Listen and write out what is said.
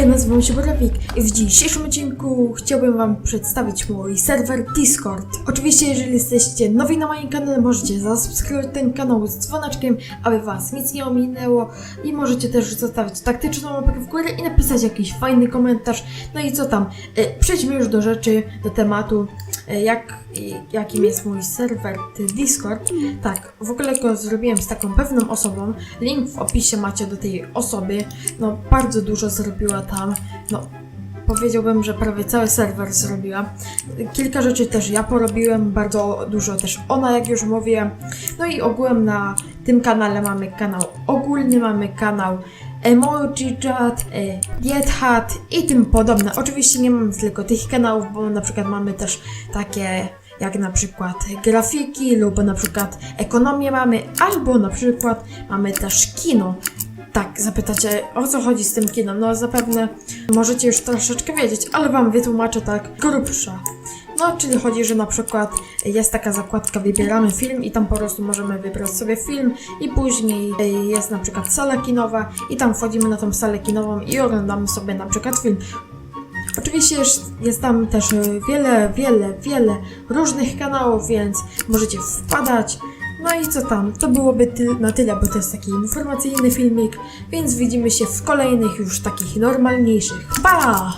ja nazywam się Borawik i w dzisiejszym odcinku chciałbym wam przedstawić mój serwer Discord. Oczywiście, jeżeli jesteście nowi na moim kanale, możecie zasubskrybować ten kanał z dzwoneczkiem, aby was nic nie ominęło i możecie też zostawić taktyczną łapkę w górę i napisać jakiś fajny komentarz. No i co tam, e, przejdźmy już do rzeczy, do tematu, e, jak, i- jakim jest mój serwer Discord. Tak, w ogóle go zrobiłem z taką pewną osobą, link w opisie macie do tej osoby, no bardzo dużo zrobiła tam, no powiedziałbym, że prawie cały serwer zrobiła. Kilka rzeczy też ja porobiłem, bardzo dużo też ona, jak już mówiłem. No i ogółem na tym kanale mamy kanał ogólny, mamy kanał Emoji Chat, e, Diet Hat i tym podobne. Oczywiście nie mamy tylko tych kanałów, bo na przykład mamy też takie jak na przykład grafiki lub na przykład ekonomię mamy, albo na przykład mamy też kino. Tak, zapytacie, o co chodzi z tym kinem? No zapewne możecie już troszeczkę wiedzieć, ale wam wytłumaczę tak grubsza. No, czyli chodzi, że na przykład jest taka zakładka wybieramy film i tam po prostu możemy wybrać sobie film i później jest na przykład sala kinowa i tam wchodzimy na tą salę kinową i oglądamy sobie na przykład film. Oczywiście jest, jest tam też wiele, wiele, wiele różnych kanałów, więc możecie wpadać. No i co tam? To byłoby ty na tyle, bo to jest taki informacyjny filmik, więc widzimy się w kolejnych już takich normalniejszych. Pa!